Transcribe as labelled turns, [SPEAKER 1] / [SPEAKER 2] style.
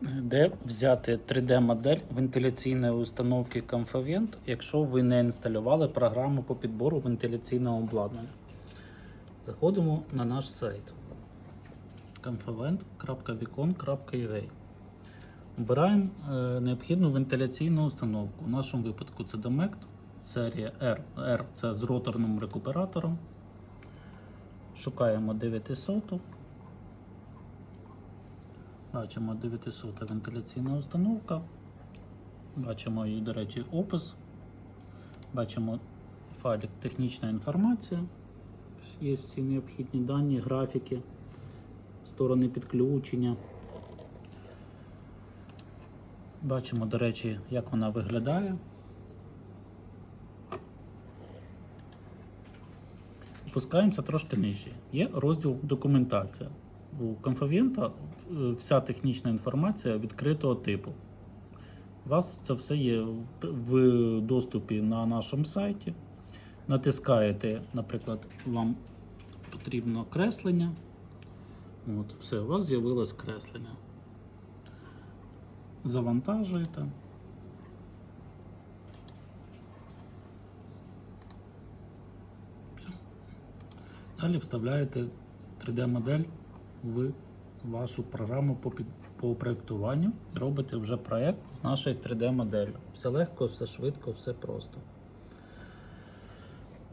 [SPEAKER 1] Де взяти 3D-модель вентиляційної установки Comfavent, якщо ви не інсталювали програму по підбору вентиляційного обладнання? Заходимо на наш сайт comfavent.vicon.ua Обираємо е, необхідну вентиляційну установку. У нашому випадку це Demect серія R. R це з роторним рекуператором. Шукаємо 900. Бачимо 900 вентиляційна установка. Бачимо її, до речі, опис. Бачимо файлик технічна інформація. Є всі необхідні дані, графіки, сторони підключення. Бачимо, до речі, як вона виглядає. Опускаємося трошки нижче. Є розділ документація. У конфавієнта е, вся технічна інформація відкритого типу. У вас це все є в- доступі на нашому сайті. Натискаєте, наприклад, вам потрібно креслення. От, все, у вас з'явилось креслення. Завантажуєте. Все. Далі вставляєте 3D-модель в вашу програму по, під, по проєктуванню і робите вже проєкт з нашою 3D-моделлю. Все легко, все швидко, все просто.